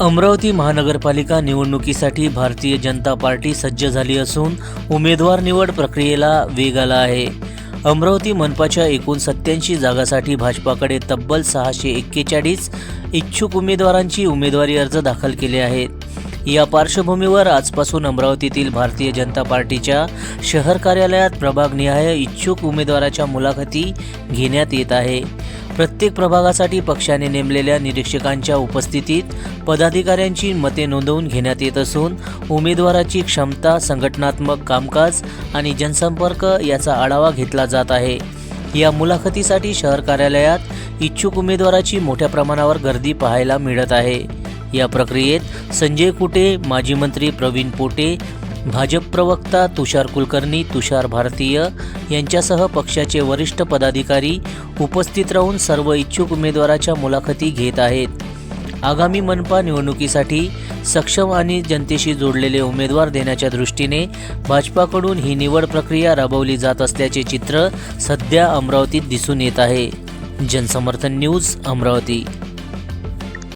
अमरावती महानगरपालिका निवडणुकीसाठी भारतीय जनता पार्टी सज्ज झाली असून उमेदवार निवड प्रक्रियेला वेग आला आहे. अमरावती मनपाच्या एकूण सत्याऐंशी जागासाठी भाजपाकडे तब्बल सहाशे एक्केचाळीस इच्छुक उमेदवारांची उमेदवारी अर्ज दाखल केले आहेत. या पार्श्वभूमीवर आजपासून अमरावतीतील भारतीय जनता पार्टीच्या शहर कार्यालयात प्रभागनिहाय इच्छुक उमेदवाराच्या मुलाखती घेण्यात येत आहे. प्रत्येक प्रभागासाठी पक्षाने नेमलेल्या निरीक्षकांच्या उपस्थितीत पदाधिकाऱ्यांची मते नोंदवून घेण्यात येत असून उमेदवाराची क्षमता संघटनात्मक कामकाज आणि जनसंपर्क याचा आढावा घेतला जात आहे. या मुलाखतीसाठी शहर कार्यालयात इच्छुक उमेदवाराची मोठ्या प्रमाणावर गर्दी पाहायला मिळत आहे. या प्रक्रियेत संजय कुटे माजी मंत्री प्रवीण पोटे भाजप प्रवक्ता तुषार कुलकर्णी तुषार भारतीय यांच्यासह पक्षाचे वरिष्ठ पदाधिकारी उपस्थित राहून सर्व इच्छुक उमेदवाराच्या मुलाखती घेत आहेत. आगामी मनपा निवडणुकीसाठी सक्षम आणि जनतेशी जोडलेले उमेदवार देण्याच्या दृष्टीने भाजपाकडून ही निवड प्रक्रिया राबवली जात असल्याचे चित्र सध्या अमरावतीत दिसून येत आहे. जनसमर्थन न्यूज अमरावती.